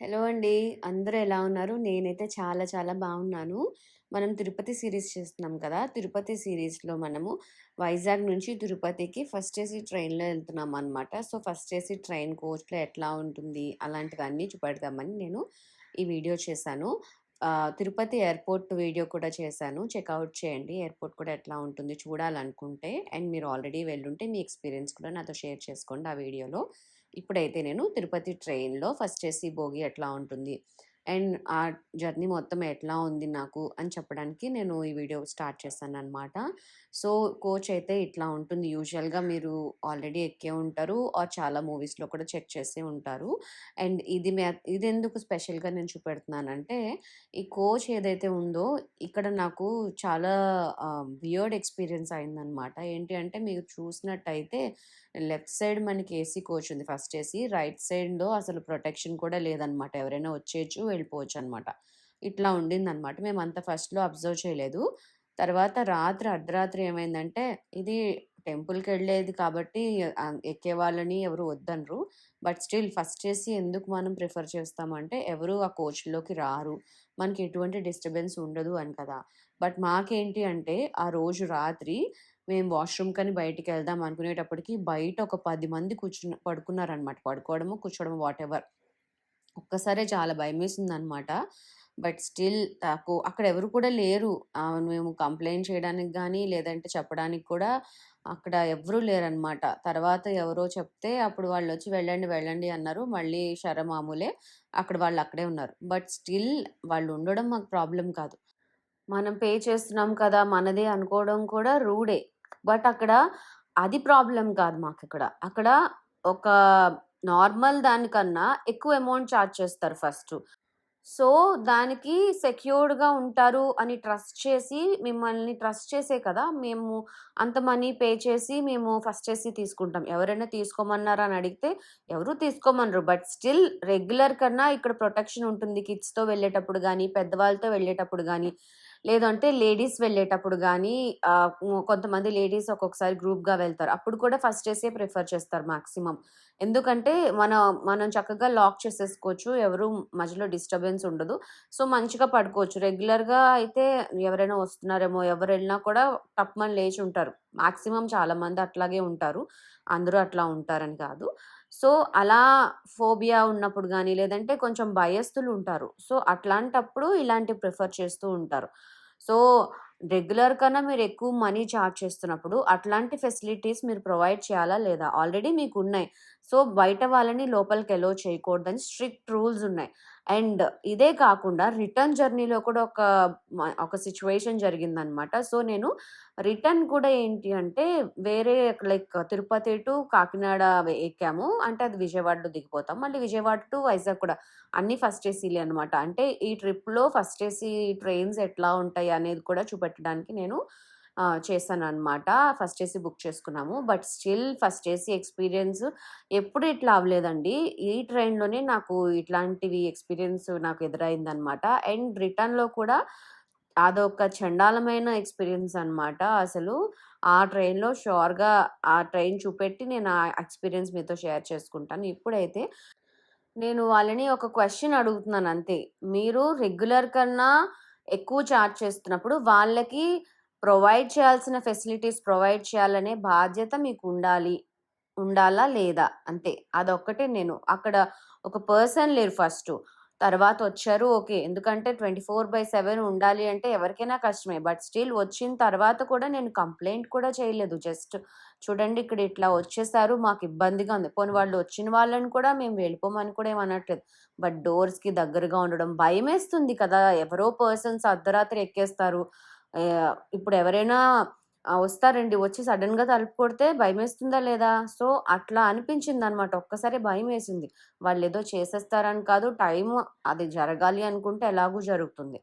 Hello అండి. అందరూ ఎలా ఉన్నారు? నేనైతే చాలా చాలా బాగున్నాను. మనం తిరుపతి సిరీస్ చేస్తున్నాం కదా! తిరుపతి సిరీస్లో మనము వైజాగ్ నుంచి తిరుపతికి ఫస్ట్ ఏసీ ట్రైన్‌లో వెళ్తున్నాం అనమాట సో, ఫస్ట్ ఏసీ ట్రైన్ కోచ్‌లో ఎట్లా ఉంటుంది? అలాంటివన్నీ చూపెడదామని నేను ఈ వీడియో చేశాను. తిరుపతి ఎయిర్‌పోర్ట్ వీడియో కూడా చేశాను. చెక్అవుట్ చేయండి. ఎయిర్‌పోర్ట్ కూడా ఎట్లా ఉంటుంది చూడాలనుకుంటే అండ్ మీరు ఆల్రెడీ వెళ్ళుంటే మీ ఎక్స్‌పీరియన్స్ కూడా నాతో షేర్ చేసుకోండి ఆ వీడియోలో. ఇప్పుడైతే నేను తిరుపతి ట్రైన్‌లో ఫస్ట్ ఏసీ బోగి ఎట్లా ఉంటుంది? అండ్ ఆ జర్నీ మొత్తం ఎట్లా ఉంది నాకు అని చెప్పడానికి నేను ఈ వీడియో స్టార్ట్ చేశాను అనమాట సో, కోచ్ అయితే ఇట్లా ఉంటుంది. యూజువల్‌గా మీరు ఆల్రెడీ ఎక్కే ఉంటారు. ఆర్ చాలా మూవీస్‌లో కూడా చెక్ చేసే ఉంటారు. అండ్ ఇది ఇది ఎందుకు స్పెషల్‌గా నేను చూపెడుతున్నానంటే, ఈ కోచ్ ఏదైతే ఉందో ఇక్కడ నాకు చాలా వియర్డ్ ఎక్స్‌పీరియన్స్ అయిందనమాట. ఏంటి అంటే మీరు చూసినట్టయితే లెఫ్ట్ సైడ్ మనకి ఏసీ కోచ్ ఉంది ఫస్ట్ ఏసీ. రైట్ సైడ్‌లో అసలు ప్రొటెక్షన్ కూడా లేదనమాట. ఎవరైనా వచ్చేచ్చు వెళ్ళిపోవచ్చనమాట. ఇట్లా ఉండిందనమాట. అంత ఫస్ట్‌లో అబ్జర్వ్ చేయలేదు. తర్వాత రాత్రి అర్ధరాత్రి ఏమైందంటే, ఇది టెంపుల్కి వెళ్ళేది కాబట్టి ఎక్కే వాళ్ళని ఎవరు వద్దనరు. బట్ స్టిల్ ఫస్ట్ చేసి ఎందుకు మనం ప్రిఫర్ చేస్తామంటే, ఎవరు ఆ కోచ్‌లోకి రారు. మనకి ఎటువంటి డిస్టర్బెన్స్ ఉండదు అని కదా! బట్ మాకేంటి అంటే, ఆ రోజు రాత్రి మేము వాష్రూమ్ కానీ బయటికి వెళ్దాం అనుకునేటప్పటికి బయట ఒక పది మంది కూర్చున్న పడుకున్నారనమాట. పడుకోవడము కూర్చోవడము వాట్ ఎవర్ ఒక్కసారే చాలా భయం వేసింది అనమాట బట్ స్టిల్ నాకు అక్కడ ఎవరు కూడా లేరు. మేము కంప్లైంట్ చేయడానికి కానీ లేదంటే చెప్పడానికి కూడా అక్కడ ఎవరు లేరనమాట. తర్వాత ఎవరో చెప్తే అప్పుడు వాళ్ళు వచ్చి వెళ్ళండి, వెళ్ళండి అన్నారు. మళ్ళీ శరమామూలే అక్కడ వాళ్ళు అక్కడే ఉన్నారు. బట్ స్టిల్ వాళ్ళు ఉండడం మాకు ప్రాబ్లం కాదు. మనం పే చేస్తున్నాం కదా! మనదే అనుకోవడం కూడా రూడే. బట్ అక్కడ అది ప్రాబ్లం కాదు మాకు ఇక్కడ అక్కడ ఒక నార్మల్ దానికన్నా ఎక్కువ అమౌంట్ చార్జ్ చేస్తారు ఫస్ట్ సో, దానికి సెక్యూర్డ్‌గా ఉంటారు అని ట్రస్ట్ చేసి మిమ్మల్ని ట్రస్ట్ చేసే కదా! మేము అంత మనీ పే చేసి మేము ఫస్ట్ చేసి తీసుకుంటాం. ఎవరైనా తీసుకోమన్నారా అని అడిగితే ఎవరు తీసుకోమనరు. బట్ స్టిల్ రెగ్యులర్ కన్నా ఇక్కడ ప్రొటెక్షన్ ఉంటుంది. కిడ్స్‌తో వెళ్ళేటప్పుడు కానీ పెద్దవాళ్ళతో వెళ్ళేటప్పుడు కానీ లేదంటే లేడీస్ వెళ్ళేటప్పుడు కానీ కొంతమంది లేడీస్ ఒక్కొక్కసారి గ్రూప్‌గా వెళ్తారు. అప్పుడు కూడా ఫస్ట్ ఏసీయే ప్రిఫర్ చేస్తారు మాక్సిమం. ఎందుకంటే మన మనం చక్కగా లాక్ చేసేసుకోవచ్చు. ఎవరు మధ్యలో డిస్టర్బెన్స్ ఉండదు. సో, మంచిగా పడుకోవచ్చు. రెగ్యులర్‌గా అయితే ఎవరైనా వస్తున్నారేమో, ఎవరు వెళ్ళినా కూడా టప్‌మని లేచుంటారు. మాక్సిమం చాలామంది అట్లాగే ఉంటారు. అందరూ అట్లా ఉంటారని కాదు. సో, అలా ఫోబియా ఉన్నప్పుడు కానీ లేదంటే కొంచెం భయస్థులుంటారు. సో, అట్లాంటప్పుడు ఇలాంటివి ప్రిఫర్ చేస్తూ ఉంటారు. సో, రెగ్యులర్ కన్నా మీరు ఎక్కువ మనీ చార్జ్ చేస్తున్నప్పుడు అట్లాంటి ఫెసిలిటీస్ మీరు ప్రొవైడ్ చేయాలా లేదా? ఆల్రెడీ మీకు ఉన్నాయి సో, బయట వాళ్ళని లోపలికి అలో చేయకూడదని స్ట్రిక్ట్ రూల్స్ ఉన్నాయి. అండ్ ఇదే కాకుండా రిటర్న్ జర్నీలో కూడా ఒక ఒక సిచ్యువేషన్ జరిగిందనమాట. సో, నేను రిటర్న్ కూడా ఏంటి అంటే వేరే లైక్ తిరుపతి టు కాకినాడ ఎక్కాము. అంటే అది విజయవాడలో దిగిపోతాం. మళ్ళీ విజయవాడ టు వైజాగ్ కూడా. అన్నీ ఫస్ట్ ఏసీలే అనమాట. అంటే ఈ ట్రిప్‌లో ఫస్ట్ ఏసీ ట్రైన్స్ ఎట్లా ఉంటాయి అనేది కూడా చూపెట్టడానికి నేను చేశాను అనమాట ఫస్ట్ ఏసీ బుక్ చేసుకున్నాము. But still first AC experience ఎప్పుడు ఇట్లా అవ్వలేదండి. ఈ ట్రైన్‌లోనే నాకు ఇట్లాంటివి ఎక్స్‌పీరియన్స్ నాకు ఎదురైందనమాట. అండ్ రిటర్న్‌లో కూడా అదొక చండాలమైన ఎక్స్‌పీరియన్స్ అనమాట. అసలు ఆ ట్రైన్‌లో ష్యూర్‌గా ఆ ట్రైన్ చూపెట్టి నేను ఆ ఎక్స్‌పీరియన్స్ మీతో షేర్ చేసుకుంటాను. ఇప్పుడైతే నేను వాళ్ళని ఒక క్వశ్చన్ అడుగుతున్నాను అంతే. మీరు రెగ్యులర్ కన్నా ఎక్కువ చార్జ్ చేస్తున్నప్పుడు వాళ్ళకి ప్రొవైడ్ చేయాల్సిన ఫెసిలిటీస్ ప్రొవైడ్ చేయాలనే బాధ్యత మీకు ఉండాలి ఉండాలా? లేదా? అంతే. అదొక్కటే నేను అక్కడ ఒక పర్సన్ లేరు ఫస్ట్ తర్వాత వచ్చారు ఓకే. ఎందుకంటే 24/7 ఉండాలి అంటే ఎవరికైనా కష్టమే. బట్ స్టిల్ వచ్చిన తర్వాత కూడా నేను కంప్లైంట్ కూడా చేయలేదు. జస్ట్ చూడండి ఇక్కడ ఇట్లా వచ్చేసారు. మాకు ఇబ్బందిగా ఉంది. పోనీ వాళ్ళు వచ్చిన వాళ్ళని కూడా మేము వెళ్ళిపోమని కూడా ఏమనట్లేదు అనట్లేదు. బట్ డోర్స్‌కి దగ్గరగా ఉండడం భయమేస్తుంది కదా! ఎవరో పర్సన్స్ అర్ధరాత్రి ఎక్కేస్తారు. ఇప్పుడు ఎవరైనా వస్తారండి. వచ్చి సడెన్‌గా తలుపు కొడితే భయమేస్తుందా లేదా? సో, అట్లా అనిపించింది అనమాట ఒక్కసారి భయం వేసింది వాళ్ళు ఏదో చేసేస్తారని కాదు. టైం అది జరగాలి అనుకుంటే ఎలాగూ జరుగుతుంది.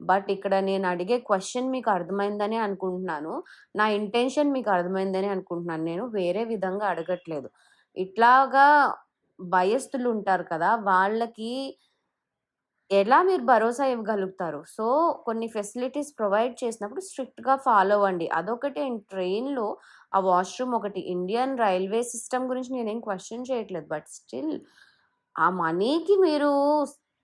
బట్ ఇక్కడ నేను అడిగే క్వశ్చన్ మీకు అర్థమైందనే అనుకుంటున్నాను. నా ఇంటెన్షన్ మీకు అర్థమైందనే అనుకుంటున్నాను. నేను వేరే విధంగా అడగట్లేదు. ఇట్లాగా భయస్థులుంటారు కదా! వాళ్ళకి ఎలా మీరు భరోసా ఇవ్వగలుగుతారు? సో, కొన్ని ఫెసిలిటీస్ ప్రొవైడ్ చేసినప్పుడు స్ట్రిక్ట్‌గా ఫాలో అవ్వండి. అదొకటే ట్రైన్‌లో ఆ వాష్‌రూమ్ ఒకటి. ఇండియన్ రైల్వే సిస్టమ్ గురించి నేనేం క్వశ్చన్ చేయట్లేదు. బట్ స్టిల్ ఆ మనీకి మీరు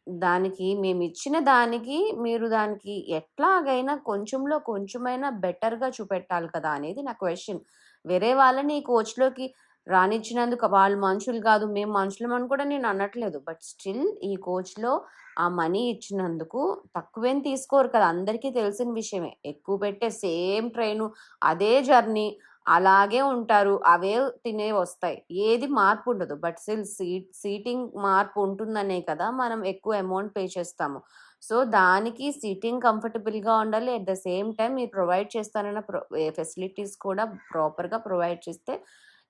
దానికి మేము ఇచ్చిన దానికి మీరు దానికి ఎట్లాగైనా కొంచెంలో కొంచెమైనా బెటర్‌గా చూపెట్టాలి కదా! అనేది నా క్వశ్చన్ వేరే వాళ్ళని ఈ కోచ్‌లోకి రానిచ్చినందుకు వాళ్ళు మనుషులు కాదు, మేము మనుషులం అని కూడా నేను అనట్లేదు. బట్ స్టిల్ ఈ కోచ్‌లో ఆ మనీ ఇచ్చినందుకు తక్కువేం తీసుకోరు కదా! అందరికీ తెలిసిన విషయమే. ఎక్కువ పెట్టే సేమ్ ట్రైను, అదే జర్నీ అలాగే ఉంటారు. అవే తినేవొస్తాయి. ఏది మార్పు ఉండదు బట్ స్టిల్ సీట్ సీటింగ్ మార్పు ఉంటుందనే కదా! మనం ఎక్కువ అమౌంట్ పే చేస్తాము. సో, దానికి సీటింగ్ కంఫర్టబుల్‌గా ఉండాలి. అట్ ద సేమ్ టైం మీరు ప్రొవైడ్ చేస్తానన్న ప్రొ ఫెసిలిటీస్ eh, కూడా ప్రాపర్‌గా ప్రొవైడ్ చేస్తే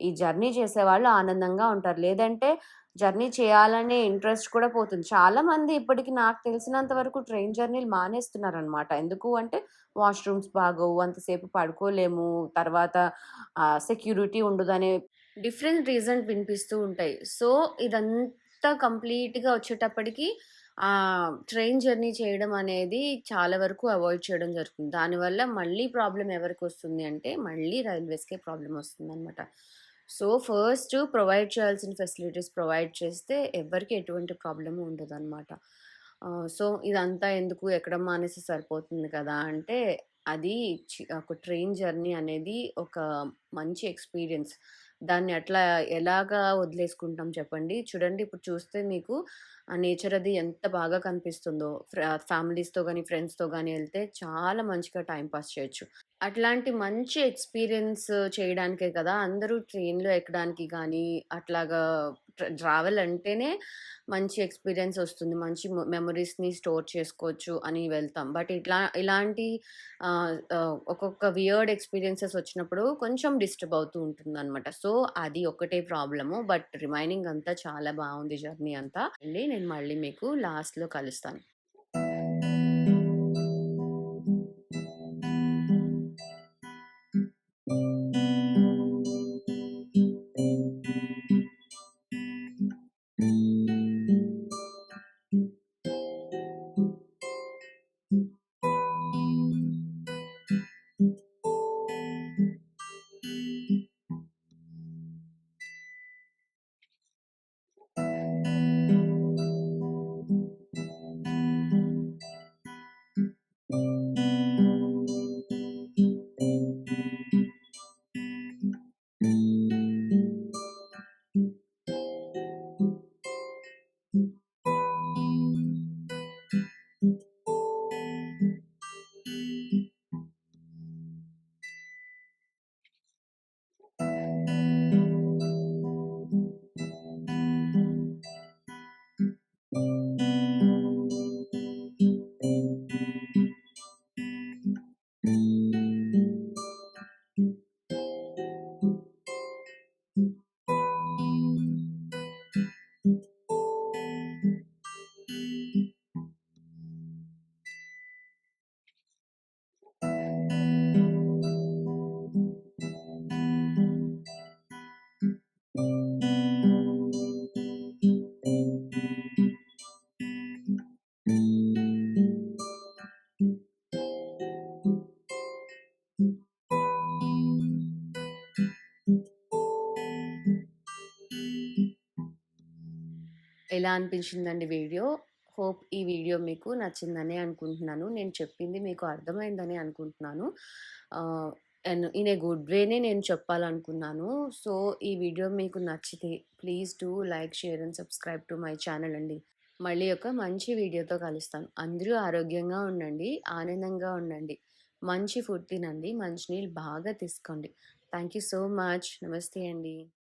ఈ జర్నీ చేసేవాళ్ళు ఆనందంగా ఉంటారు. లేదంటే జర్నీ చేయాలనే ఇంట్రెస్ట్ కూడా పోతుంది. చాలామంది ఇప్పటికి నాకు తెలిసినంత వరకు ట్రైన్ జర్నీలు మానేస్తున్నారనమాట. ఎందుకు అంటే వాష్‌రూమ్స్ బాగోవు, అంతసేపు పడుకోలేము, తర్వాత సెక్యూరిటీ ఉండదనే డిఫరెంట్ రీజన్ వినిపిస్తూ ఉంటాయి. సో, ఇదంతా కంప్లీట్‌గా వచ్చేటప్పటికి ట్రైన్ జర్నీ చేయడం అనేది చాలా వరకు అవాయిడ్ చేయడం జరుగుతుంది. దానివల్ల మళ్ళీ ప్రాబ్లం ఎవరికి వస్తుంది అంటే మళ్ళీ రైల్వేస్‌కే ప్రాబ్లం వస్తుంది అనమాట సో, ఫస్ట్ ప్రొవైడ్ చేయాల్సిన ఫెసిలిటీస్ ప్రొవైడ్ చేస్తే ఎవరికి ఎటువంటి ప్రాబ్లము ఉండదు అనమాట సో, ఇదంతా ఎందుకు ఎక్కడ మానేస్తే సరిపోతుంది కదా! అంటే అది చి ఒక ట్రైన్ జర్నీ అనేది ఒక మంచి ఎక్స్‌పీరియన్స్. దాన్ని అట్లా ఎలాగా వదిలేసుకుంటాం చెప్పండి. చూడండి ఇప్పుడు చూస్తే మీకు ఆ నేచర్ అది ఎంత బాగా కనిపిస్తుందో. ఫ్యామిలీస్‌తో కానీ ఫ్రెండ్స్‌తో కానీ వెళ్తే చాలా మంచిగా టైంపాస్ పాస్ చేయొచ్చు. అట్లాంటి మంచి ఎక్స్‌పీరియన్స్ చేయడానికే కదా! అందరూ ట్రైన్‌లో ఎక్కడానికి కానీ అట్లాగా ట్రావెల్ అంటేనే మంచి ఎక్స్‌పీరియన్స్ వస్తుంది. మంచి మెమరీస్ని స్టోర్ చేసుకోవచ్చు అని వెళ్తాం. బట్ ఇట్లా ఇలాంటి ఒక్కొక్క వియర్డ్ ఎక్స్‌పీరియన్సెస్ వచ్చినప్పుడు కొంచెం డిస్టర్బ్ అవుతూ ఉంటుంది అనమాట సో, అది ఒకటే ప్రాబ్లము. బట్ రిమైనింగ్ అంతా చాలా బాగుంది జర్నీ అంతా. మళ్ళీ నేను మళ్ళీ మీకు లాస్ట్‌లో కలుస్తాను. ఎలా అనిపించిందండి వీడియో? హోప్ ఈ వీడియో మీకు నచ్చిందనే అనుకుంటున్నాను. నేను చెప్పింది మీకు అర్థమైందని అనుకుంటున్నాను. అండ్ ఇన్ ఏ గుడ్ వేనే నేను చెప్పాలనుకున్నాను. సో, ఈ వీడియో మీకు నచ్చితే please do like, share and subscribe to my channel అండి. మళ్ళీ ఒక మంచి వీడియోతో కలుస్తాను. అందరూ ఆరోగ్యంగా ఉండండి, ఆనందంగా ఉండండి. మంచి ఫుడ్ తినండి, మంచినీళ్ళు బాగా తీసుకోండి. Thank you so much. నమస్తే అండి.